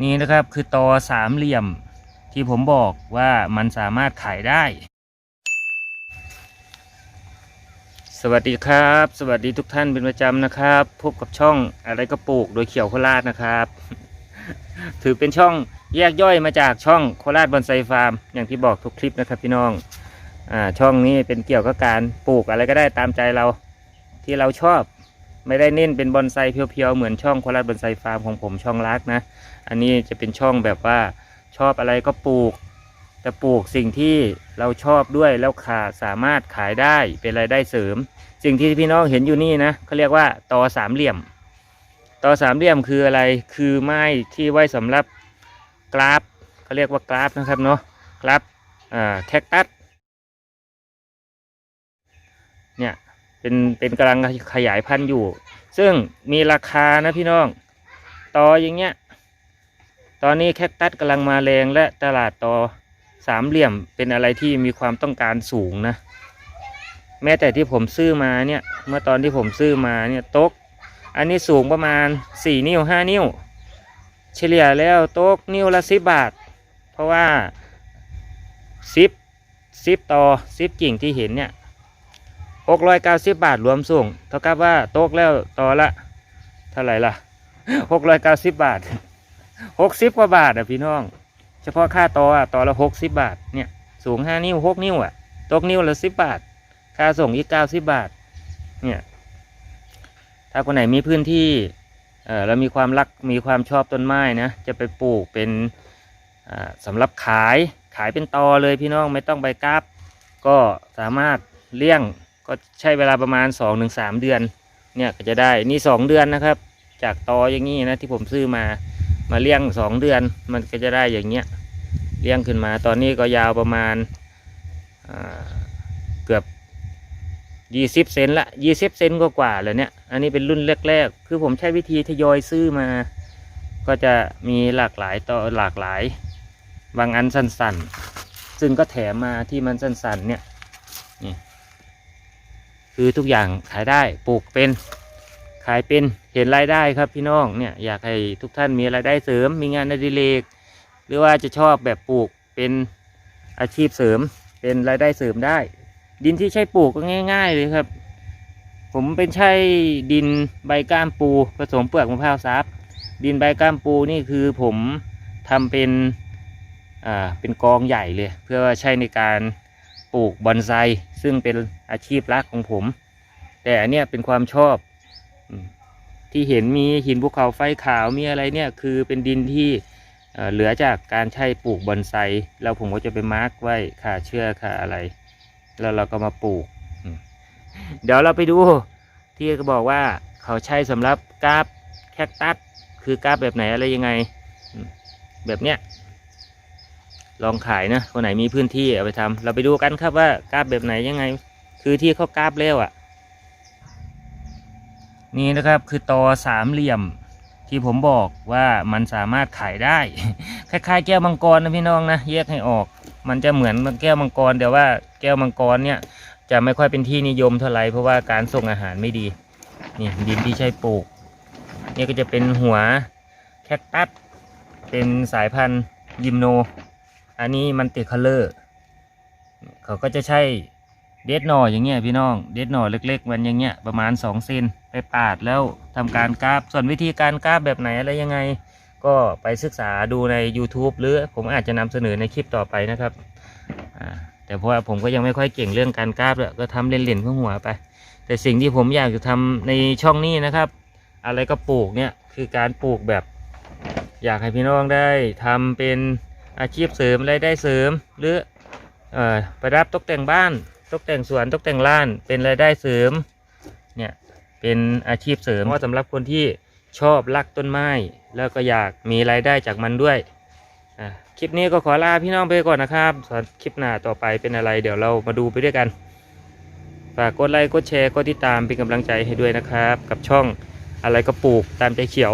นี่นะครับคือตอสามเหลี่ยมที่ผมบอกว่ามันสามารถขายได้ สวัสดีครับ สวัสดีทุกท่านเป็นประจำนะครับ พบกับช่องอะไรก็ปลูกโดยเขียวโคราชนะครับ ถือเป็นช่องแยกย่อยมาจากช่องโคราชบอนไซฟาร์ม อย่างที่บอกทุกคลิปนะครับพี่น้องอ่าช่องนี้เป็นเกี่ยวกับการปลูกอะไรก็ได้ตามใจเราที่เราชอบ ไม่ได้เน้นเป็นบอนไซเพียวๆเหมือนช่องโคราชบอนไซฟาร์มของผมช่องรักนะ อันนี้จะเป็นช่องแบบว่าชอบอะไรก็ปลูกแต่ปลูกสิ่งที่เราชอบด้วยแล้วขาสามารถขายได้เป็นรายได้เสริม สิ่งที่พี่น้องเห็นอยู่นี่นะเขาเรียกว่าตอสามเหลี่ยมตอสามเหลี่ยมคืออะไรคือไม้ที่ไว้สำหรับกราฟเขาเรียกว่ากราฟนะครับเนาะกราฟอ่าแคคตัสเนี่ย เป็นเป็นกำลังขยายพันธุ์อยู่ ซึ่งมีราคานะพี่น้องตออย่างเงี้ยตอนนี้แคคตัสกำลังมาแรงและตลาดต่อสามเหลี่ยมเป็นอะไรที่มีความต้องการสูงนะ แม้แต่ที่ผมซื้อมาเนี่ยเมื่อตอนที่ผมซื้อมาเนี่ยโต๊ะอันนี้สูงประมาณสี่นิ้วห้านิ้ว เฉลี่ยแล้วโต๊ะนิ้วละสิบบาท เพราะว่าสิบสิบต่อสิบกิ่งที่เห็นเนี่ย หกร้อยเก้าสิบบาทรวมส่ง เท่ากับว่าโต๊ะแล้วต่อละ เท่าไหร่ล่ะหกร้อยเก้าสิบบาทหกสิบกว่าบาทอะพี่น้อง เฉพาะค่าต่ออะต่อละหกสิบบาทเนี่ย สูงห้านิ้วหกนิ้วอะตกนิ้วละสิบบาท ค่าส่งอีกเก้าสิบบาท เนี่ย ถ้าคนไหนมีพื้นที่เออแล้วมีความรักมีความชอบต้นไม้นะจะไปปลูกเป็นอ่าสำหรับขายขายเป็นตอเลยพี่น้องไม่ต้องใบกราฟก็สามารถเลี้ยง ก็ใช้เวลาประมาณ2อถึงสเดือน เนี่ยก็จะได้นี่ 2 เดือนนะครับ จากตออย่างนี้นะที่ผมซื้อมามาเลี้ยงสองเดือนมันก็จะได้อย่างเงี้ยเลี้ยงขึ้นมาตอนนี้ก็ยาวประมาณเกือบยี่สิบเซนละยี่สิบเซนกว่าๆเลยเนี่ย อันนี้เป็นรุ่นแรกๆ คือผมใช้วิธีทยอยซื้อมา ก็จะมีหลากหลายต่อหลากหลาย บางอันสั้นๆ ซึ่งก็แถมมาที่มันสั้นๆเนี่ยนี่ คือทุกอย่างขายได้ปลูกเป็น ขายเป็นเห็นรายได้ครับพี่น้องเนี่ยอยากให้ทุกท่านมีรายได้เสริม มีงานอดิเรกหรือว่าจะชอบแบบปลูกเป็นอาชีพเสริม เป็นรายได้เสริมได้ ดินที่ใช้ปลูกก็ง่าย ๆ เลยครับ ผมเป็นใช้ดินใบก้ามปู ผสมเปลือกมะพร้าวซับดินใบก้ามปูนี่คือผมทำเป็นอ่าเป็นกองใหญ่เลย เพื่อใช้ในการ ปลูกบอนไซซึ่งเป็นอาชีพหลักของผม แต่อันเนี้ยเป็นความชอบที่เห็นมีหินภูเขาไฟขาวมีอะไรเนี่ยคือเป็นดินที่เหลือจากการใช้ปลูกบอนไซแล้วผมก็จะไปมาร์กไว้ค่าเชื่อค่าอะไร แล้วเราก็มาปลูก เดี๋ยวเราไปดูที่เขาบอกว่าเขาใช้สำหรับกราฟแคคตัสคือกราฟแบบไหนอะไรยังไง แบบเนี้ย ลองขายนะคนไหนมีพื้นที่เอาไปทำเราไปดูกันครับว่ากราฟแบบไหนยังไง คือที่เขากราฟแล้วอะ นี่นะครับคือตอสามเหลี่ยมที่ผมบอกว่ามันสามารถขายได้ คล้ายๆ แก้วมังกรนะพี่น้องนะแยกให้ออก มันจะเหมือนแก้วมังกรแต่ว่าแก้วมังกรเนี่ยจะไม่ค่อยเป็นที่นิยมเท่าไหร่เพราะว่าการส่งอาหารไม่ดีนี่ดินที่ใช้ปลูกนี่ก็จะเป็นหัวแคคตัสเป็นสายพันธุ์ยิมโน อันนี้มันติคัลเลอร์เขาก็จะใช้เด็ดหน่ออย่างเงี้ยพี่น้องเด็ดหน่อเล็ก ๆ มันอย่างเงี้ยประมาณ2เซนไปปาดแล้วทำการกราบส่วนวิธีการกราบแบบไหนอะไรยังไง ก็ไปศึกษาดูใน YouTube หรือผมอาจจะนำเสนอในคลิปต่อไปนะครับแต่เพราะว่าผมก็ยังไม่ค่อยเก่งเรื่องการกราบเลยก็ทำเล่นๆเพื่อหัวไป แต่สิ่งที่ผมอยากจะทำในช่องนี้นะครับ อะไรก็ปลูกเนี่ยคือการปลูกแบบ อยากให้พี่น้องได้ทำเป็น อาชีพเสริมรายได้เสริม หรืออประดับตกแต่งบ้าน ตกแต่งสวนตกแต่งร้าน เป็นรายได้เสริมเนี่ยเป็นอาชีพเสริมเพราะสำหรับคนที่ชอบรักต้นไม้ แล้วก็อยากมีรายได้จากมันด้วยคลิปนี้ก็ขอลาพี่น้องไปก่อนนะครับส่วนคลิปหน้าต่อไปเป็นอะไร เดี๋ยวเรามาดูไปด้วยกัน ฝากกดไลค์กดแชร์กดติดตามเป็นกำลังใจให้ด้วยนะครับ กับช่องอะไรก็ปลูกตามใจเขียว